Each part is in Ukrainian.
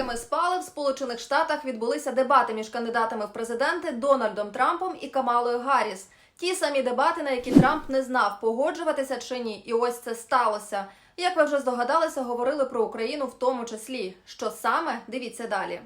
Поки ми спали, в Сполучених Штатах відбулися дебати між кандидатами в президенти Дональдом Трампом і Камалою Гарріс. Ті самі дебати, на які Трамп не знав, погоджуватися чи ні. І ось це сталося. Як ви вже здогадалися, говорили про Україну в тому числі. Що саме? Дивіться далі.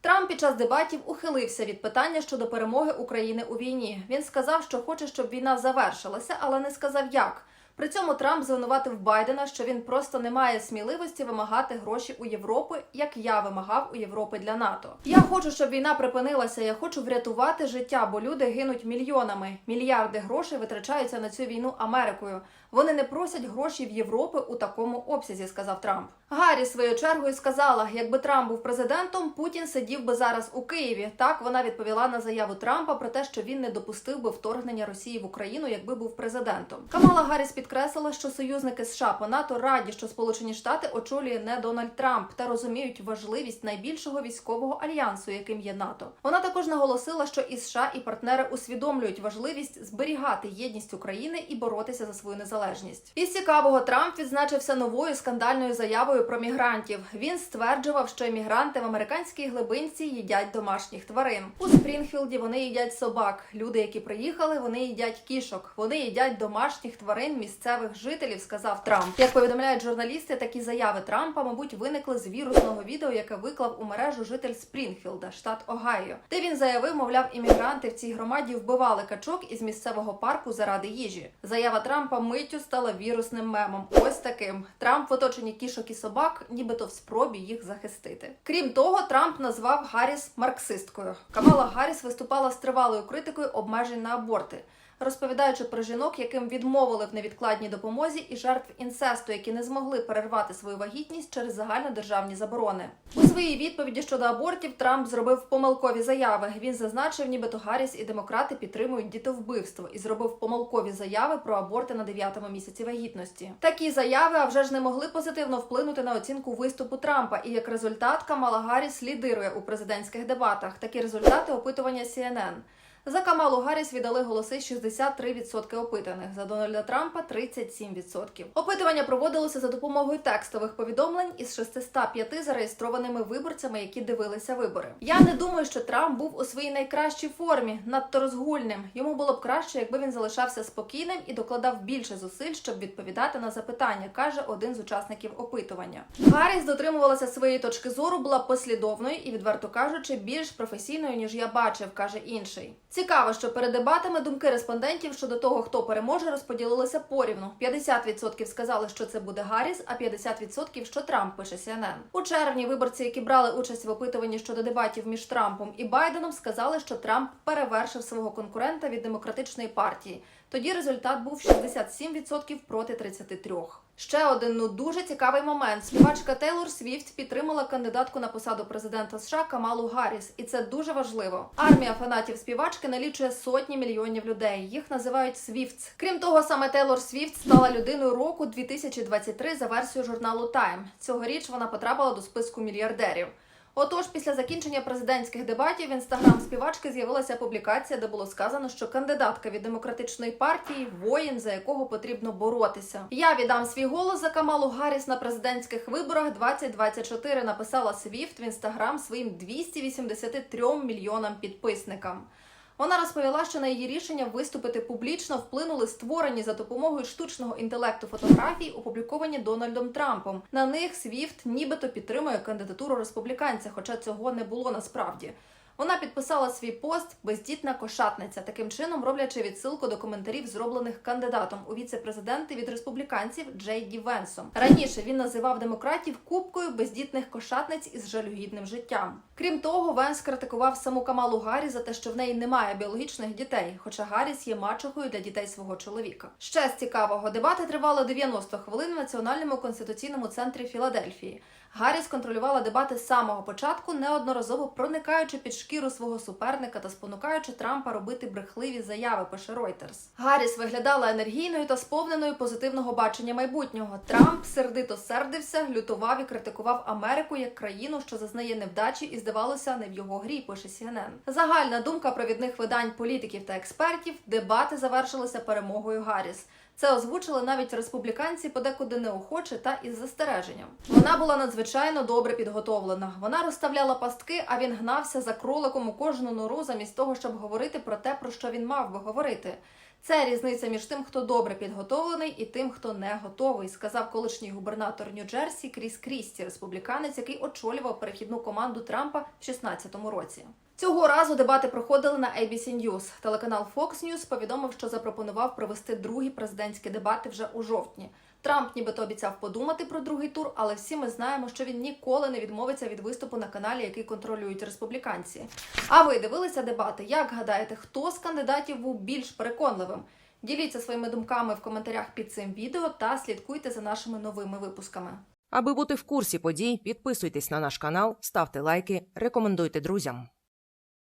Трамп під час дебатів ухилився від питання щодо перемоги України у війні. Він сказав, що хоче, щоб війна завершилася, але не сказав як. При цьому Трамп звинуватив Байдена, що він просто не має сміливості вимагати гроші у Європи, як я вимагав у Європи для НАТО. Я хочу, щоб війна припинилася. Я хочу врятувати життя, бо люди гинуть мільйонами. Мільярди грошей витрачаються на цю війну Америкою. Вони не просять гроші в Європи у такому обсязі, сказав Трамп. Гаррі своєю чергою сказала, якби Трамп був президентом, Путін сидів би зараз у Києві. Так вона відповіла на заяву Трампа про те, що він не допустив би вторгнення Росії в Україну, якби був президентом. Камала Гарріс підкреслила, що союзники США по НАТО раді, що Сполучені Штати очолює не Дональд Трамп та розуміють важливість найбільшого військового альянсу, яким є НАТО. Вона також наголосила, що і США і партнери усвідомлюють важливість зберігати єдність України і боротися за свою незалежність. Із цікавого Трамп відзначився новою скандальною заявою про мігрантів. Він стверджував, що іммігранти в американській глибинці їдять домашніх тварин. У Спрінгфілді вони їдять собак. Люди, які приїхали, вони їдять кішок. Вони їдять домашніх тварин місцевих жителів, сказав Трамп. Як повідомляють журналісти, такі заяви Трампа, мабуть, виникли з вірусного відео, яке виклав у мережу житель Спрінгфілда, штат Огайо, де він заявив, мовляв, іммігранти в цій громаді вбивали качок із місцевого парку заради їжі. Заява Трампа миттю стала вірусним мемом. Ось таким Трамп в оточенні кішок і собак, нібито в спробі їх захистити. Крім того, Трамп назвав Гарріс марксисткою. Камала Гарріс виступала з тривалою критикою обмежень на аборти. Розповідаючи про жінок, яким відмовили в невідкладній допомозі, і жертв інцесту, які не змогли перервати свою вагітність через загальнодержавні заборони, у своїй відповіді щодо абортів Трамп зробив помилкові заяви. Він зазначив, нібито Гарріс і демократи підтримують дітовбивство і зробив помилкові заяви про аборти на дев'ятому місяці вагітності. Такі заяви, а вже ж не могли позитивно вплинути на оцінку виступу Трампа. І як результат Камала Гарріс лідирує у президентських дебатах. Такі результати опитування CNN. За Камалу Гарріс віддали голоси 63% опитаних, за Дональда Трампа 37%. Опитування проводилося за допомогою текстових повідомлень із 605 зареєстрованими виборцями, які дивилися вибори. Я не думаю, що Трамп був у своїй найкращій формі, надто розгульним. Йому було б краще, якби він залишався спокійним і докладав більше зусиль, щоб відповідати на запитання, каже один з учасників опитування. Гарріс дотримувалася своєї точки зору, була послідовною і, відверто кажучи, більш професійною ніж я бачив, каже інший. Цікаво, що перед дебатами думки респондентів щодо того, хто переможе, розподілилися порівну. 50% сказали, що це буде Гарріс, а 50% що Трамп пише CNN. У червні виборці, які брали участь в опитуванні щодо дебатів між Трампом і Байденом, сказали, що Трамп перевершив свого конкурента від демократичної партії. Тоді результат був 67% проти 33%. Ще один ну дуже цікавий момент. Співачка Тейлор Свіфт підтримала кандидатку на посаду президента США Камалу Гарріс, і це дуже важливо. Армія фанатів співачки налічує сотні мільйонів людей. Їх називають Свіфтс. Крім того, саме Тейлор Свіфт стала людиною року 2023 за версією журналу Time. Цьогоріч вона потрапила до списку мільярдерів. Отож, після закінчення президентських дебатів в інстаграм співачки з'явилася публікація, де було сказано, що кандидатка від демократичної партії воїн, за якого потрібно боротися. Я віддам свій голос за Камалу Гарріс на президентських виборах 2024, Написала Свіфт в інстаграм своїм 283 мільйонам підписникам. Вона розповіла, що на її рішення виступити публічно вплинули створені за допомогою штучного інтелекту фотографій, опубліковані Дональдом Трампом. На них Свіфт нібито підтримує кандидатуру республіканця, хоча цього не було насправді. Вона підписала свій пост бездітна кошатниця, таким чином роблячи відсилку до коментарів, зроблених кандидатом у віце-президенти від республіканців Джей Ді Венсом. Раніше він називав демократів кубкою бездітних кошатниць із жалюгідним життям. Крім того, Венс критикував саму Камалу Гаррі за те, що в неї немає біологічних дітей, хоча Гарріс є мачухою для дітей свого чоловіка. Ще з цікавого дебати тривали 90 хвилин в Національному конституційному центрі Філадельфії. Гарріс контролювала дебати з самого початку, неодноразово проникаючи під шкіру свого суперника та спонукаючи Трампа робити брехливі заяви. Пише Reuters. Гарріс виглядала енергійною та сповненою позитивного бачення майбутнього. Трамп сердито сердився, лютував і критикував Америку як країну, що зазнає невдачі, і здавалося, не в його грі. Пише CNN. Загальна думка провідних видань політиків та експертів. Дебати завершилися перемогою Гарріс. Це озвучили навіть республіканці подекуди неохоче та із застереженням. Вона була надзвичайно добре підготовлена. Вона розставляла пастки, а він гнався за кроликом у кожну нору, замість того, щоб говорити про те, про що він мав би говорити. Це різниця між тим, хто добре підготовлений, і тим, хто не готовий, сказав колишній губернатор Нью-Джерсі Кріс Крісті, республіканець, який очолював перехідну команду Трампа в 2016 році. Цього разу дебати проходили на ABC News. Телеканал Fox News повідомив, що запропонував провести другі президентські дебати вже у жовтні. Трамп нібито обіцяв подумати про другий тур, але всі ми знаємо, що він ніколи не відмовиться від виступу на каналі, який контролюють республіканці. А ви дивилися дебати? Як гадаєте, хто з кандидатів був більш переконливим? Діліться своїми думками в коментарях під цим відео та слідкуйте за нашими новими випусками. Аби бути в курсі подій, підписуйтесь на наш канал, ставте лайки, рекомендуйте друзям.